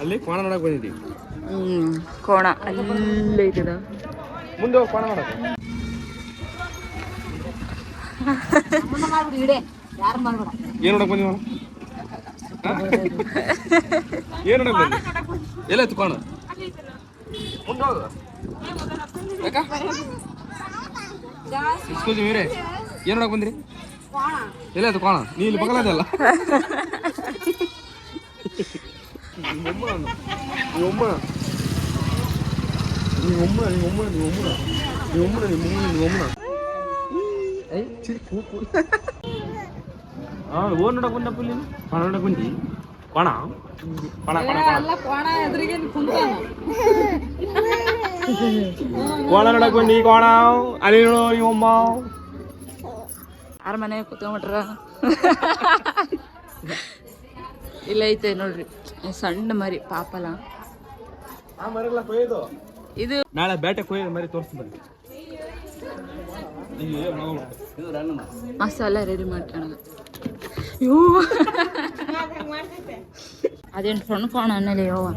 ಅಲ್ಲಿ ಕೋಣ ನೋಡಕ್ ಬಂದಿದ್ದಿ? ಹ್ಮ್ ಕೋಣ. ಅಲ್ಲೇ ಐತದ ಮುಂದೆ ಹೋಗಿ ಕೋಣ ನೋಡಕ್. ಏನ್ ನೋಡಕ್ ಬಂದಿ ಅವನು ಏನ್ ನೋಡಕ್ ಬಂದಿ? ಎಲ್ಲ ಕೋಣ ఉండదు తీసుకొచ్చి మీరే ಏನು ಹಾಕೊಂಡ್ರಿ ಎಲ್ಲ ಅದು ಕೋಣ ನೀ ಇಲ್ಲಿ ಪಕ್ಕದಲ್ಲ ఓన్ ఉండకుండా పుల్లి పని ಬಂದಿ பணம் பணம் கோலம் நடக்கும் நீ கோணம் அலினோ நீ உம்மா ಅರಮನೆ ಕುತ್ಕೊಂಡ್ಬಿಟ್ರ ಇಲ್ಲ ಐತೆ ನೋಡ್ರಿ ಸಣ್ಣ ಮರಿ ಪಾಪಲ ಇದು ನಾಳೆ ಬೇಟೆ ಕೊಯ್ಯೋದು ಮರಿ ತೋರಿಸ್ತೀನಿ ಮಸಾಲ ರೆಡಿ ಮಾಡ್ಕೊಳ್ಳೋಣ ಯೋ. ಅದೇನು ಸಣ್ಣ ಕಾಣ ಅನ್ನಲಿ ಯವ್ವ.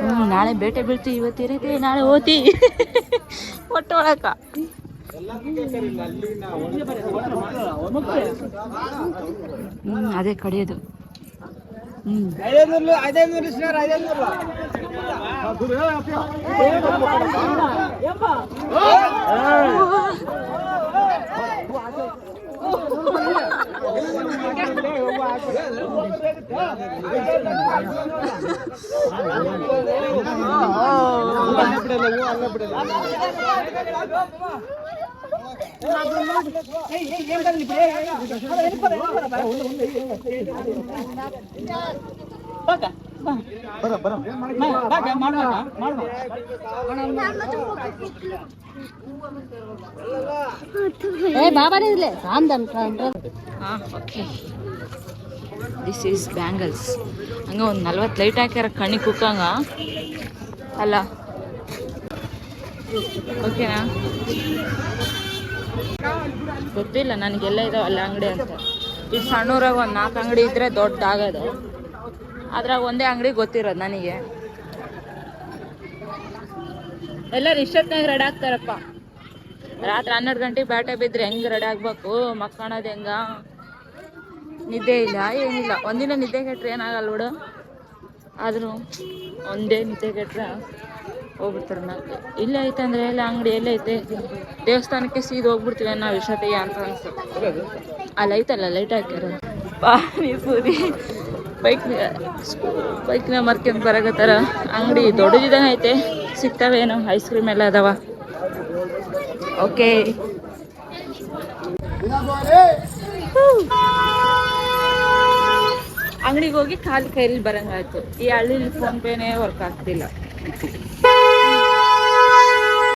ಹ್ಞೂ ನಾಳೆ ಬೇಟೆ ಬೀಳ್ತೀವಿ ಇವತ್ತಿರತ್ತೆ ನಾಳೆ ಓತಿ. ಹೊಟ್ಟೆ ಒಳಕ ಹ್ಞೂ ಅದೇ ಕಡಿಯೋದು. ಹ್ಞೂ பாக்க ಬರ ಬರ ಬಾಗ ಮಾಡ ಮಾಡ ಏ ಬಾಬಾ ಇಲ್ಲೇ ಸಾಂದನ್ ಓಕೆ ದಿಸ್ ಈಸ್ ಬ್ಯಾಂಗಲ್ಸ್ ಹಂಗೆ ಒಂದು ನಲ್ವತ್ತು ಲೈಟ್ ಹಾಕ್ಯಾರ ಕಣ್ಣಿಗೆ ಕುಕ್ಕಂಗ. ಅಲ್ಲ. ಓಕೆನಾ ಗೊತ್ತಿಲ್ಲ, ನನಗೆಲ್ಲ ಇದಾವೆ ಅಲ್ಲಿ ಅಂಗಡಿ ಅಂತ. ಈ ಸಣ್ಣೂರಾಗ ಒಂದು ನಾಲ್ಕು ಅಂಗಡಿ ಇದ್ದರೆ ದೊಡ್ಡದಾಗೋದು. ಅದ್ರಾಗ ಒಂದೇ ಅಂಗಡಿ ಗೊತ್ತಿರೋದು ನನಗೆ. ಎಲ್ಲರೂ ಇಷ್ಟೊತ್ತಿನಾಗ ರೆಡಿ ಆಗ್ತಾರಪ್ಪ. ರಾತ್ರಿ ಹನ್ನೆರಡು ಗಂಟೆಗೆ ಬ್ಯಾಟೆ ಬಿದ್ದರೆ ಹೆಂಗೆ ರೆಡಿ ಆಗಬೇಕು? ಮಕ್ಕಳದು ಹೆಂಗ? ನಿದ್ದೆ ಇಲ್ಲ ಏನಿಲ್ಲ. ಒಂದಿನ ನಿದ್ದೆ ಕೆಟ್ಟರೆ ಏನಾಗಲ್ಲ ಬಿಡು. ಆದರೂ ಒಂದೇ ನಿದ್ದೆ ಕೆಟ್ಟರೆ ಹೋಗ್ಬಿಡ್ತಾರೆ ನಾವು ಇಲ್ಲೇ ಐತೆ ಅಂದರೆ ಎಲ್ಲ ಅಂಗಡಿ ಎಲ್ಲೇ ಐತೆ. ದೇವಸ್ಥಾನಕ್ಕೆ ಸೀದ ಹೋಗ್ಬಿಡ್ತೀವಿ ನಾವು ವಿಷತೆಯ ಅಂತ ಅನ್ಸುತ್ತೆ. ಅಲ್ಲಿ ಐತಲ್ಲ ಲೈಟ್ ಹಾಕ್ಯಾರ ಪಾನಿಪುರಿ ಬೈಕ್ ಬೈಕ್ನ ಮರ್ಕೊಂಡು ಬರಕತ್ತಾರ ಅಂಗಡಿ ದೊಡ್ಡದಿದಂಗೆ ಐತೆ ಸಿಗ್ತಾವೇನೋ? ಐಸ್ ಕ್ರೀಮ್ ಎಲ್ಲ ಅದಾವ. ಓಕೆ ಅಂಗಡಿಗೆ ಹೋಗಿ ಕಾಲು ಕೈಲಿ ಬರಂಗಾಯ್ತು. ಈ ಹಳ್ಳಿಲಿ ಫೋನ್ ಪೇನೆ ವರ್ಕ್ ಆಗ್ತಿಲ್ಲ.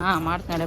ಹಾ ಮಾಡ್ತಾಳೆ